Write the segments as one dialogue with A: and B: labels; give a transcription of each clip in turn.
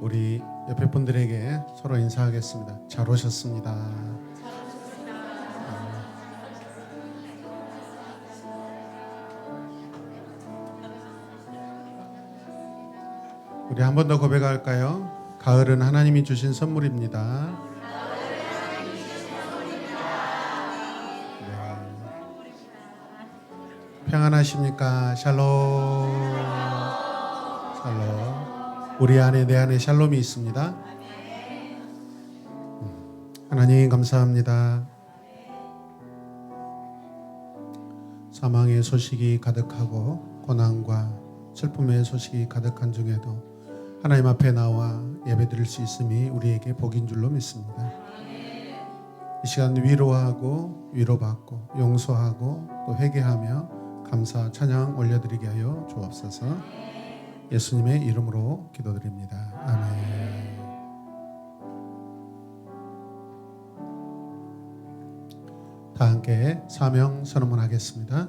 A: 우리 옆에 분들에게 서로 인사하겠습니다. 잘 오셨습니다. 우리 한 번 더 고백할까요? 가을은 하나님이 주신 선물입니다. 네. 평안하십니까? 샬롬. 샬롬. 우리 안에 내 안에 샬롬이 있습니다. 음, 하나님 감사합니다. 사망의 소식이 가득하고 고난과 슬픔의 소식이 가득한 중에도 하나님 앞에 나와 예배드릴 수 있음이 우리에게 복인 줄로 믿습니다. 이 시간 위로하고 위로받고 용서하고 또 회개하며 감사 찬양 올려드리게 하여 주옵소서. 예수님의 이름으로 기도드립니다. 아멘. 다 함께 사명 선언하겠습니다.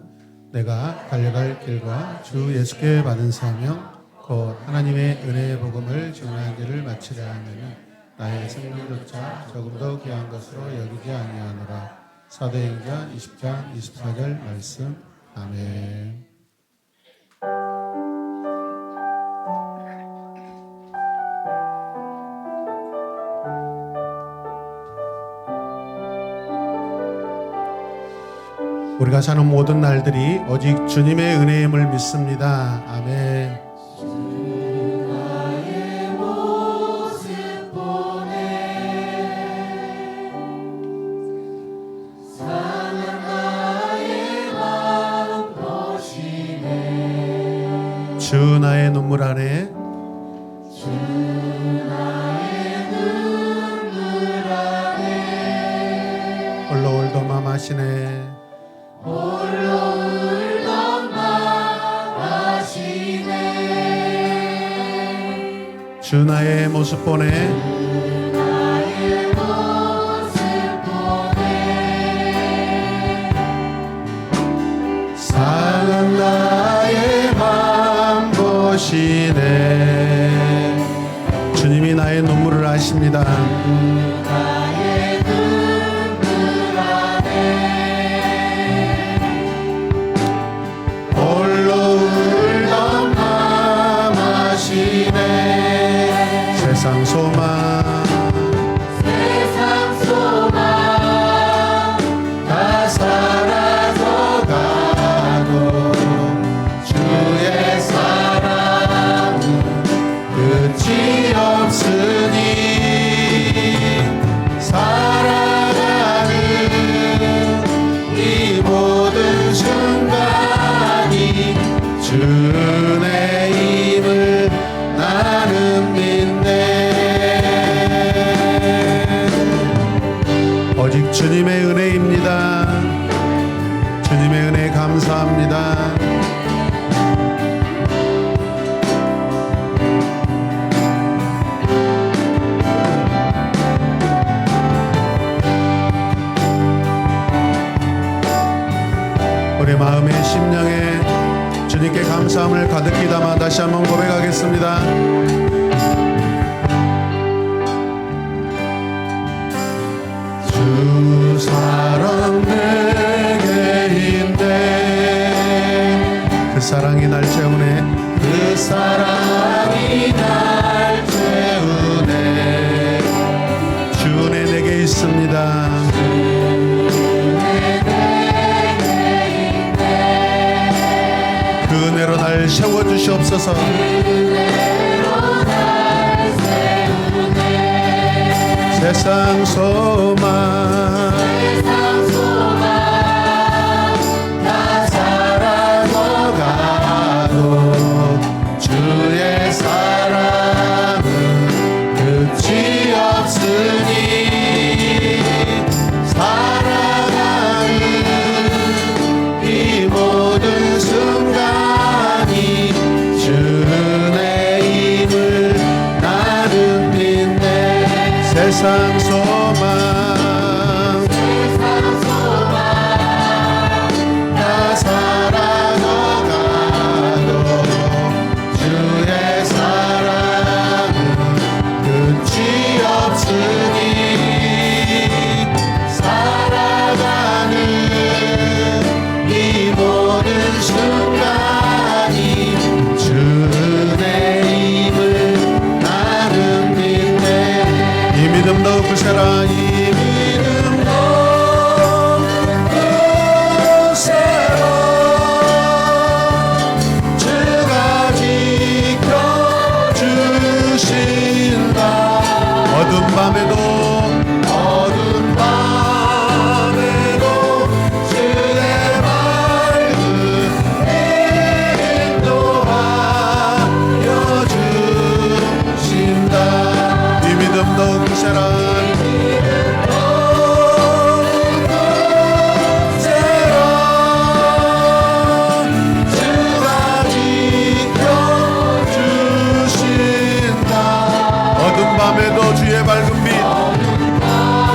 A: 내가 달려갈 길과 주 예수께 받은 사명 곧 하나님의 은혜의 복음을 증언하는 길을 마치려 하면 나의 생명조차 조금도 귀한 것으로 여기지 아니하노라. 사도행전 20장 24절 말씀. 아멘. 우리가 사는 모든 날들이 오직 주님의 은혜임을 믿습니다. 아멘. 주 나의 모습 보내. 주님이 나의 눈물을 아십니다 가득히 담아 다시 한번 고백하겠습니다. 주 사랑 내게인데 그 사랑이 날 채우네 그 사랑 주시옵소서. 세상 소망 믿 Sharanam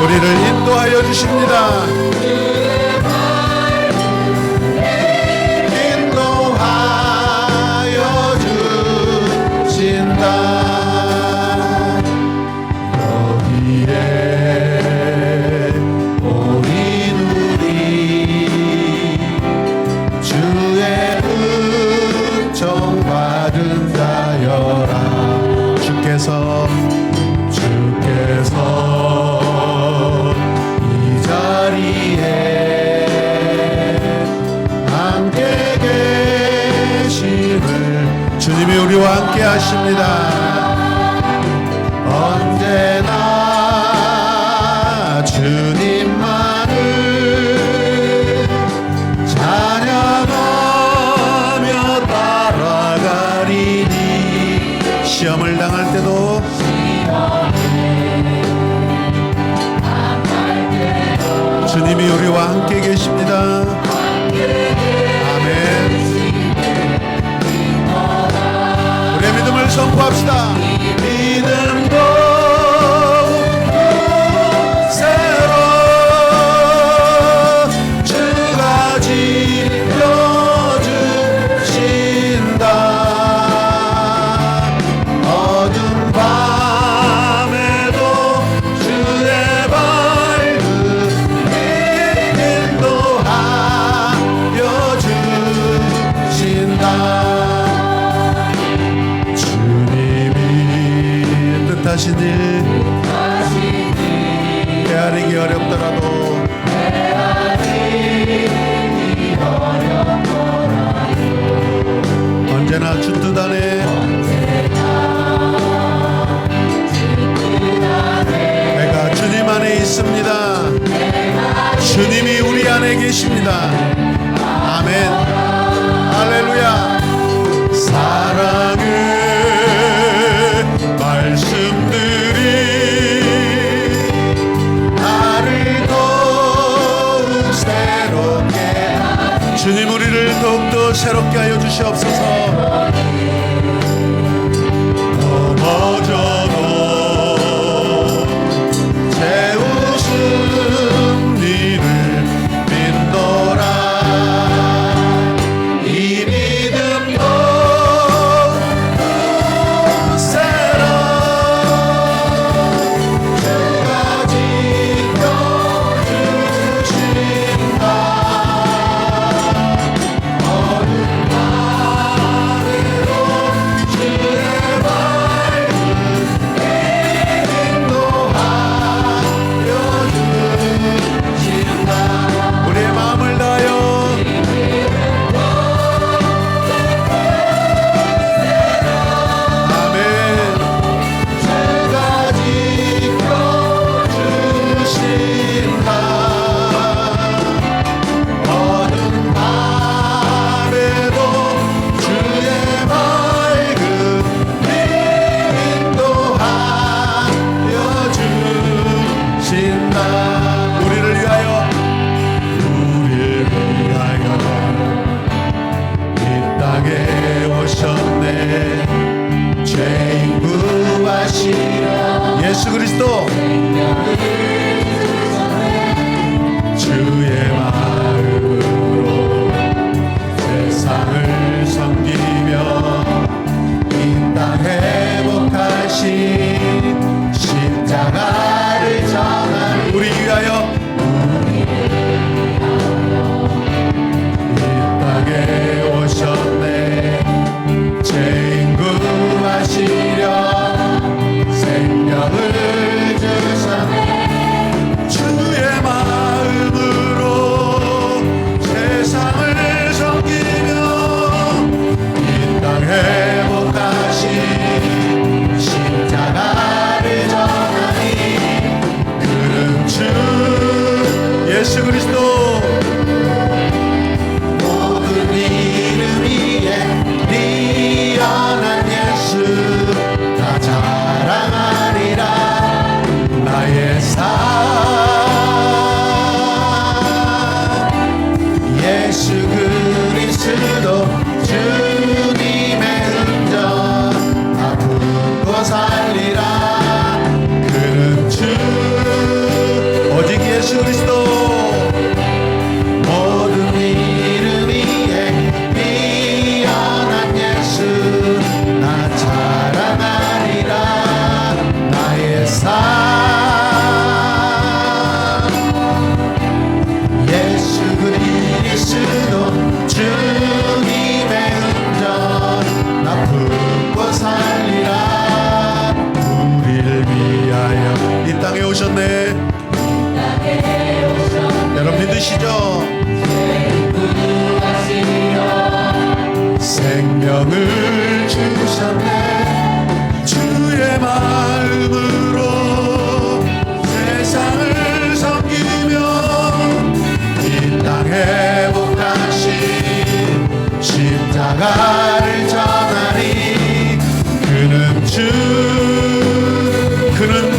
A: 우리를 인도하여 주십니다. 하십니다. 말씀들이 나를 더욱 새롭게 주님 우리를 더욱더 새롭게 하여 주시옵소서. 예수 그리스도. 주의 마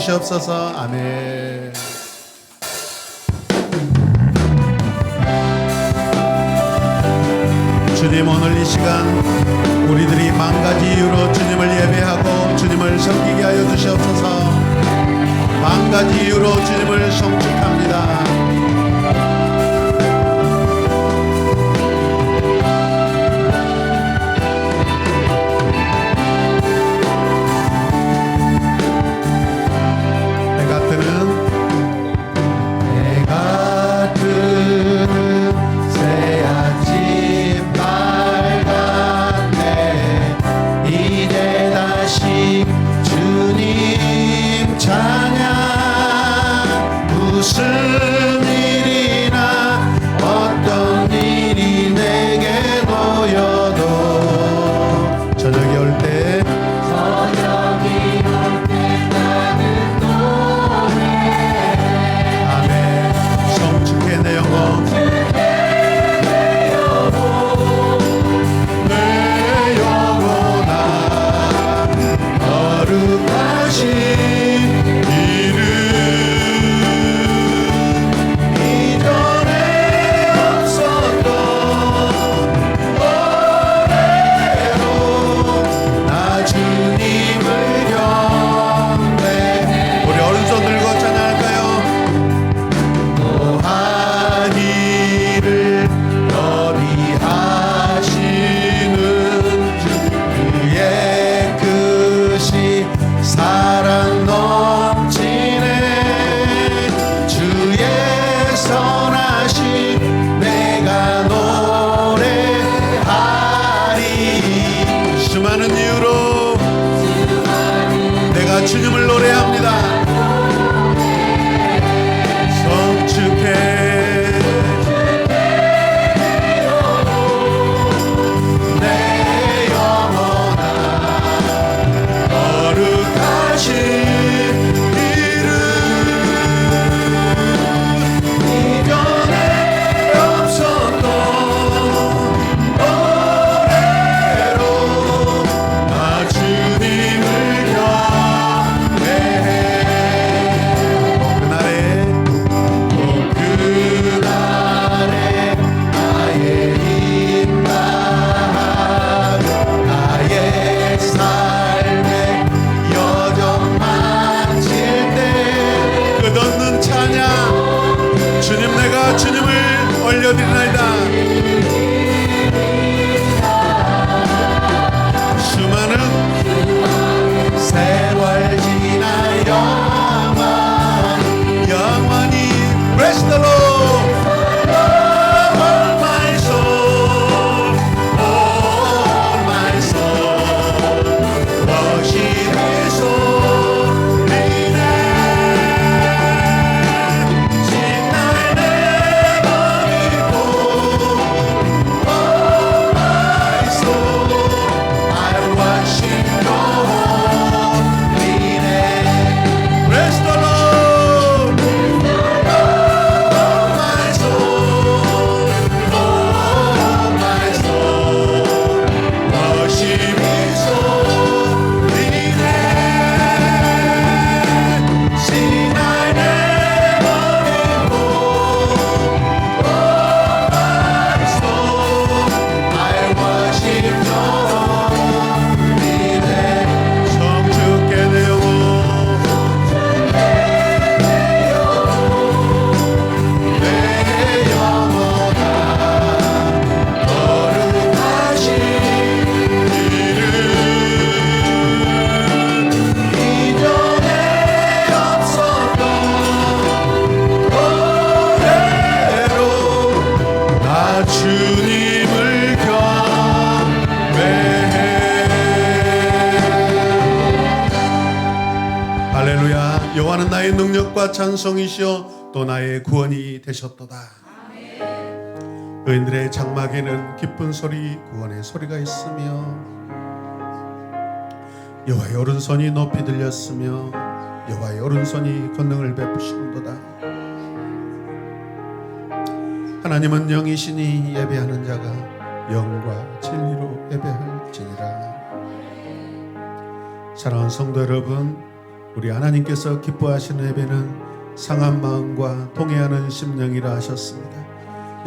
A: 주시옵소서. 아멘. 주님 내가 주님을 올려드리나이다. 능력과 찬송이시여 또 나의 구원이 되셨도다. 의인들의 장막에는 기쁜 소리 구원의 소리가 있으며 여호와의 오른손이 높이 들렸으며 여호와의 오른손이 권능을 베푸시는도다. 하나님은 영이시니 예배하는 자가 영과 진리로 예배할지니라. 사랑하는 성도 여러분 우리 하나님께서 기뻐하시는 예배는 상한 마음과 통해하는 심령이라 하셨습니다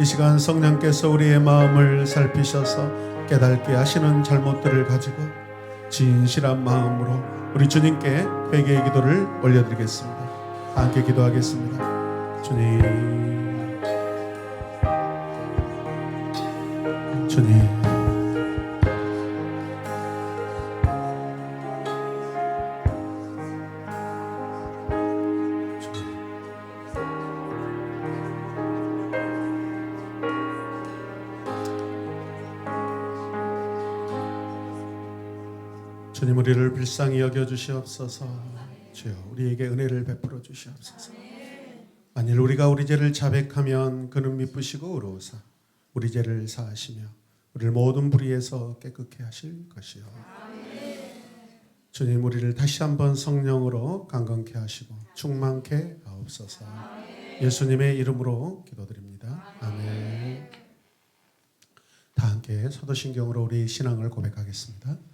A: 이 시간 성령께서 우리의 마음을 살피셔서 깨닫게 하시는 잘못들을 가지고 진실한 마음으로 우리 주님께 회개의 기도를 올려드리겠습니다. 함께 기도하겠습니다. 주님, 주님, 불쌍히 여겨 주시옵소서. 주여 우리에게 은혜를 베풀어 주시옵소서. 만일 우리가 우리 죄를 자백하면 그는 미쁘시고 의로우사 우리 죄를 사하시며 우리를 모든 불의에서 깨끗게 하실 것이요. 주님 우리를 다시 한번 성령으로 강건케 하시고 충만케 하옵소서. 예수님의 이름으로 기도드립니다. 아멘. 다 함께 사도신경으로 우리 신앙을 고백하겠습니다.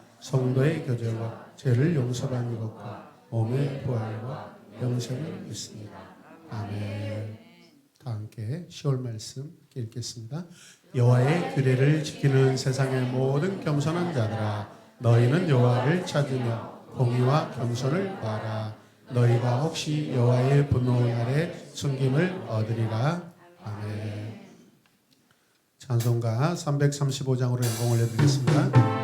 A: 성도의 교제와 죄를 용서받는 것과 몸의 부활과 영생을 믿습니다. 아멘. 다 함께 10월 말씀 읽겠습니다. 여호와의 규례를 지키는 세상의 모든 겸손한 자들아 너희는 여호와를 찾으며 공의와 겸손을 구하라. 너희가 혹시 여호와의 분노 날에 숨김을 얻으리라. 아멘. 찬송가 335장으로 연봉 올려드리겠습니다.